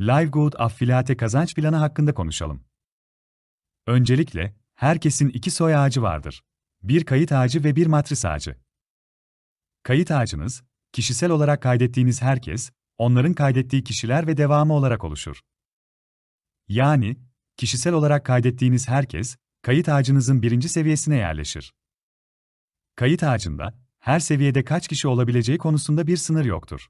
LiveGood affiliate kazanç planı hakkında konuşalım. Öncelikle, herkesin iki soy ağacı vardır. Bir kayıt ağacı ve bir matris ağacı. Kayıt ağacınız, kişisel olarak kaydettiğiniz herkes, onların kaydettiği kişiler ve devamı olarak oluşur. Yani, kişisel olarak kaydettiğiniz herkes, kayıt ağacınızın birinci seviyesine yerleşir. Kayıt ağacında, her seviyede kaç kişi olabileceği konusunda bir sınır yoktur.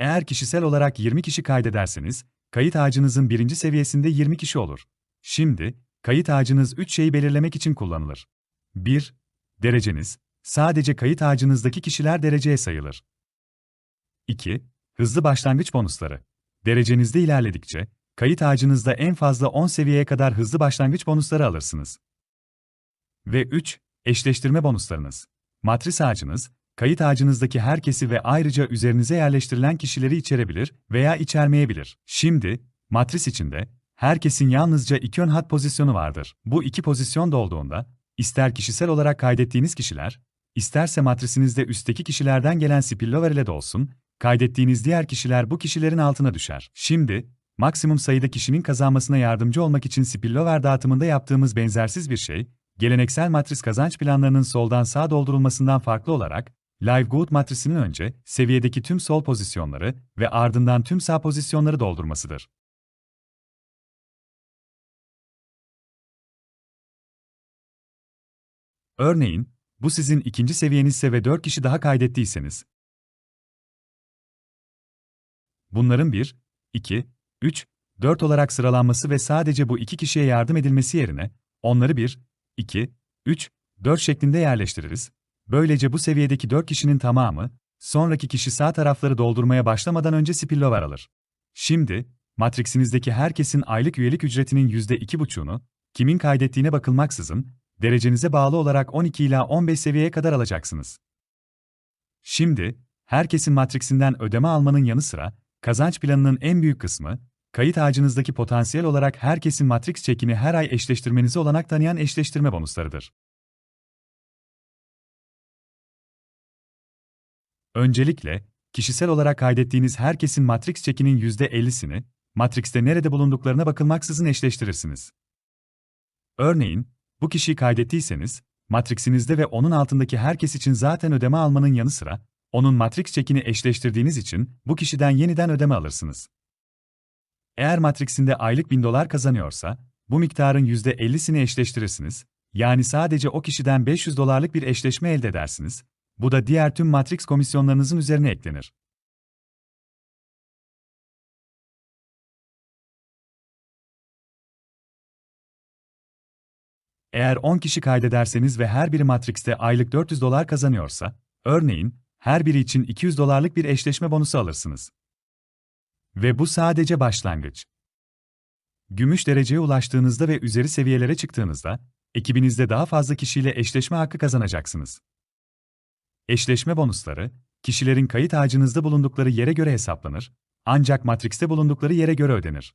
Eğer kişisel olarak 20 kişi kaydederseniz, kayıt ağacınızın birinci seviyesinde 20 kişi olur. Şimdi, kayıt ağacınız 3 şeyi belirlemek için kullanılır. 1. Dereceniz, sadece kayıt ağacınızdaki kişiler dereceye sayılır. 2. Hızlı başlangıç bonusları. Derecenizde ilerledikçe, kayıt ağacınızda en fazla 10 seviyeye kadar hızlı başlangıç bonusları alırsınız. Ve 3. Eşleştirme bonuslarınız. Matris ağacınız, kayıt ağacınızdaki herkesi ve ayrıca üzerinize yerleştirilen kişileri içerebilir veya içermeyebilir. Şimdi, matris içinde, herkesin yalnızca iki ön hat pozisyonu vardır. Bu iki pozisyon dolduğunda, ister kişisel olarak kaydettiğiniz kişiler, isterse matrisinizde üstteki kişilerden gelen spillover ile de olsun, kaydettiğiniz diğer kişiler bu kişilerin altına düşer. Şimdi, maksimum sayıda kişinin kazanmasına yardımcı olmak için spillover dağıtımında yaptığımız benzersiz bir şey, geleneksel matris kazanç planlarının soldan sağa doldurulmasından farklı olarak, LiveGood matrisinin önce seviyedeki tüm sol pozisyonları ve ardından tüm sağ pozisyonları doldurmasıdır. Örneğin, bu sizin ikinci seviyenizse ve 4 kişi daha kaydettiyseniz, bunların 1, 2, 3, 4 olarak sıralanması ve sadece bu iki kişiye yardım edilmesi yerine, onları 1, 2, 3, 4 şeklinde yerleştiririz. Böylece bu seviyedeki 4 kişinin tamamı, sonraki kişi sağ tarafları doldurmaya başlamadan önce spillover alır. Şimdi, Matrix'inizdeki herkesin aylık üyelik ücretinin %2,5'unu, kimin kaydettiğine bakılmaksızın, derecenize bağlı olarak 12 ila 15 seviyeye kadar alacaksınız. Şimdi, herkesin Matrix'inden ödeme almanın yanı sıra, kazanç planının en büyük kısmı, kayıt ağacınızdaki potansiyel olarak herkesin Matrix çekini her ay eşleştirmenizi olanak tanıyan eşleştirme bonuslarıdır. Öncelikle, kişisel olarak kaydettiğiniz herkesin Matrix çekinin %50'sini, Matrix'te nerede bulunduklarına bakılmaksızın eşleştirirsiniz. Örneğin, bu kişiyi kaydettiyseniz, Matrix'inizde ve onun altındaki herkes için zaten ödeme almanın yanı sıra, onun Matrix çekini eşleştirdiğiniz için bu kişiden yeniden ödeme alırsınız. Eğer Matrix'inde aylık 1000 dolar kazanıyorsa, bu miktarın %50'sini eşleştirirsiniz, yani sadece o kişiden 500 dolarlık bir eşleşme elde edersiniz, bu da diğer tüm Matrix komisyonlarınızın üzerine eklenir. Eğer 10 kişi kaydederseniz ve her biri Matrix'te aylık 400 dolar kazanıyorsa, örneğin, her biri için 200 dolarlık bir eşleşme bonusu alırsınız. Ve bu sadece başlangıç. Gümüş dereceye ulaştığınızda ve üzeri seviyelere çıktığınızda, ekibinizde daha fazla kişiyle eşleşme hakkı kazanacaksınız. Eşleşme bonusları, kişilerin kayıt ağacınızda bulundukları yere göre hesaplanır, ancak Matrix'te bulundukları yere göre ödenir.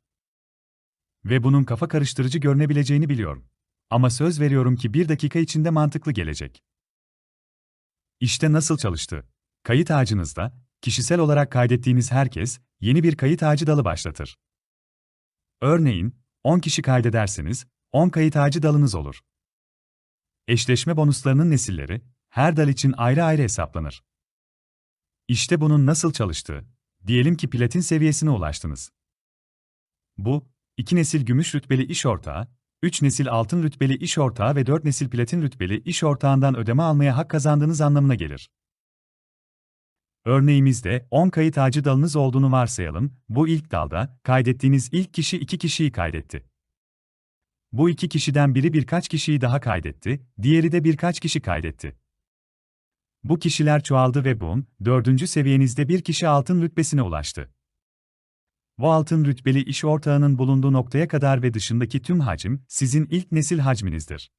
Ve bunun kafa karıştırıcı görünebileceğini biliyorum. Ama söz veriyorum ki bir dakika içinde mantıklı gelecek. İşte nasıl çalıştı. Kayıt ağacınızda, kişisel olarak kaydettiğiniz herkes, yeni bir kayıt ağacı dalı başlatır. Örneğin, 10 kişi kaydederseniz, 10 kayıt ağacı dalınız olur. Eşleşme bonuslarının nesilleri, her dal için ayrı ayrı hesaplanır. İşte bunun nasıl çalıştığı. Diyelim ki platin seviyesine ulaştınız. Bu, iki nesil gümüş rütbeli iş ortağı, 3 nesil altın rütbeli iş ortağı ve 4 nesil platin rütbeli iş ortağından ödeme almaya hak kazandığınız anlamına gelir. Örneğimizde 10 kayıt ağacı dalınız olduğunu varsayalım, bu ilk dalda kaydettiğiniz ilk kişi 2 kişiyi kaydetti. Bu iki kişiden biri birkaç kişiyi daha kaydetti, diğeri de birkaç kişi kaydetti. Bu kişiler çoğaldı ve boom, dördüncü seviyenizde bir kişi altın rütbesine ulaştı. Bu altın rütbeli iş ortağının bulunduğu noktaya kadar ve dışındaki tüm hacim, sizin ilk nesil hacminizdir.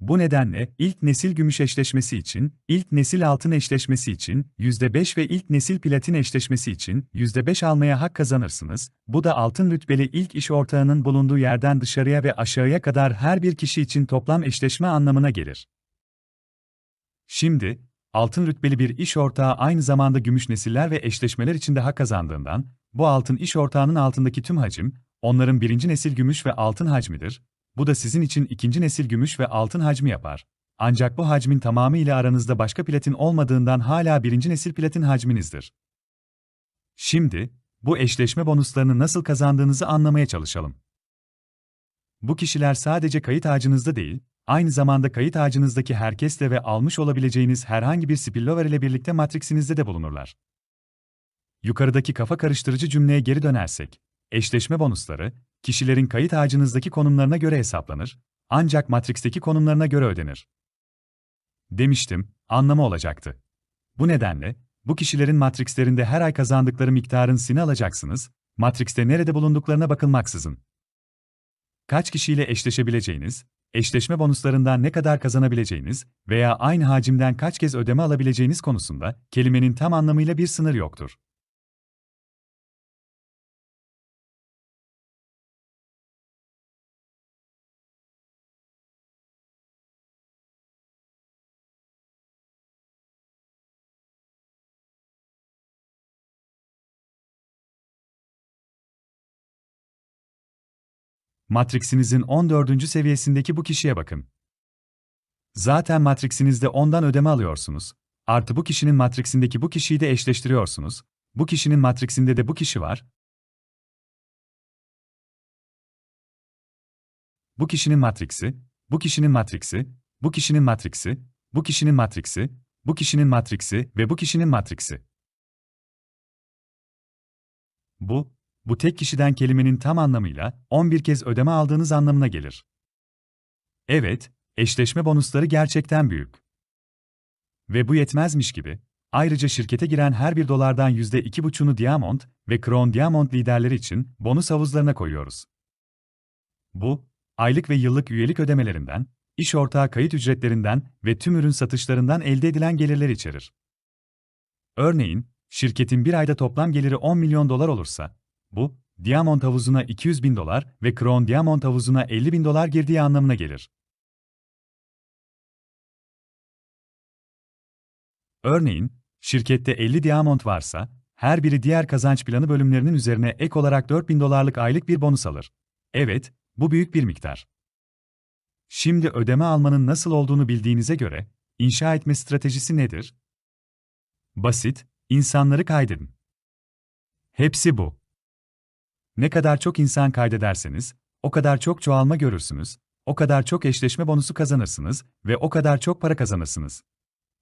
Bu nedenle, ilk nesil gümüş eşleşmesi için, ilk nesil altın eşleşmesi için, %5 ve ilk nesil platin eşleşmesi için, %5 almaya hak kazanırsınız, bu da altın rütbeli ilk iş ortağının bulunduğu yerden dışarıya ve aşağıya kadar her bir kişi için toplam eşleşme anlamına gelir. Şimdi, altın rütbeli bir iş ortağı aynı zamanda gümüş nesiller ve eşleşmeler içinde hak kazandığından, bu altın iş ortağının altındaki tüm hacim, onların birinci nesil gümüş ve altın hacmidir. Bu da sizin için ikinci nesil gümüş ve altın hacmi yapar. Ancak bu hacmin tamamı ile aranızda başka platin olmadığından hala birinci nesil platin hacminizdir. Şimdi, bu eşleşme bonuslarını nasıl kazandığınızı anlamaya çalışalım. Bu kişiler sadece kayıt ağacınızda değil, aynı zamanda kayıt ağacınızdaki herkesle ve almış olabileceğiniz herhangi bir spillover ile birlikte matriksinizde de bulunurlar. Yukarıdaki kafa karıştırıcı cümleye geri dönersek, eşleşme bonusları, kişilerin kayıt ağacınızdaki konumlarına göre hesaplanır, ancak Matrix'teki konumlarına göre ödenir. Demiştim, anlamı olacaktı. Bu nedenle, bu kişilerin Matrix'lerinde her ay kazandıkları miktarın sini alacaksınız, Matrix'te nerede bulunduklarına bakılmaksızın. Kaç kişiyle eşleşebileceğiniz, eşleşme bonuslarından ne kadar kazanabileceğiniz veya aynı hacimden kaç kez ödeme alabileceğiniz konusunda kelimenin tam anlamıyla bir sınır yoktur. Matrix'inizin 14. seviyesindeki bu kişiye bakın. Zaten Matrix'inizde ondan ödeme alıyorsunuz. Artı bu kişinin Matrix'indeki bu kişiyi de eşleştiriyorsunuz. Bu kişinin Matrix'inde de bu kişi var. Bu kişinin Matrix'i, bu kişinin Matrix'i, bu kişinin Matrix'i, bu kişinin Matrix'i, bu kişinin Matrix'i ve bu kişinin Matrix'i. Bu, bu tek kişiden kelimenin tam anlamıyla 11 kez ödeme aldığınız anlamına gelir. Evet, eşleşme bonusları gerçekten büyük. Ve bu yetmezmiş gibi, ayrıca şirkete giren her bir dolardan %2,5'unu Diamond ve Crown Diamond liderleri için bonus havuzlarına koyuyoruz. Bu, aylık ve yıllık üyelik ödemelerinden, iş ortağı kayıt ücretlerinden ve tüm ürün satışlarından elde edilen gelirler içerir. Örneğin, şirketin bir ayda toplam geliri 10 milyon dolar olursa, bu, Diamond havuzuna 200 bin dolar ve Crown Diamond havuzuna 50 bin dolar girdiği anlamına gelir. Örneğin, şirkette 50 Diamond varsa, her biri diğer kazanç planı bölümlerinin üzerine ek olarak 4000 dolarlık aylık bir bonus alır. Evet, bu büyük bir miktar. Şimdi ödeme almanın nasıl olduğunu bildiğinize göre, inşa etme stratejisi nedir? Basit, insanları kaydedin. Hepsi bu. Ne kadar çok insan kaydederseniz, o kadar çok çoğalma görürsünüz, o kadar çok eşleşme bonusu kazanırsınız ve o kadar çok para kazanırsınız.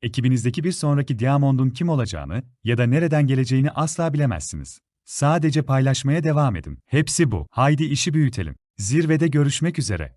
Ekibinizdeki bir sonraki Diamond'un kim olacağını ya da nereden geleceğini asla bilemezsiniz. Sadece paylaşmaya devam edin. Hepsi bu. Haydi işi büyütelim. Zirvede görüşmek üzere.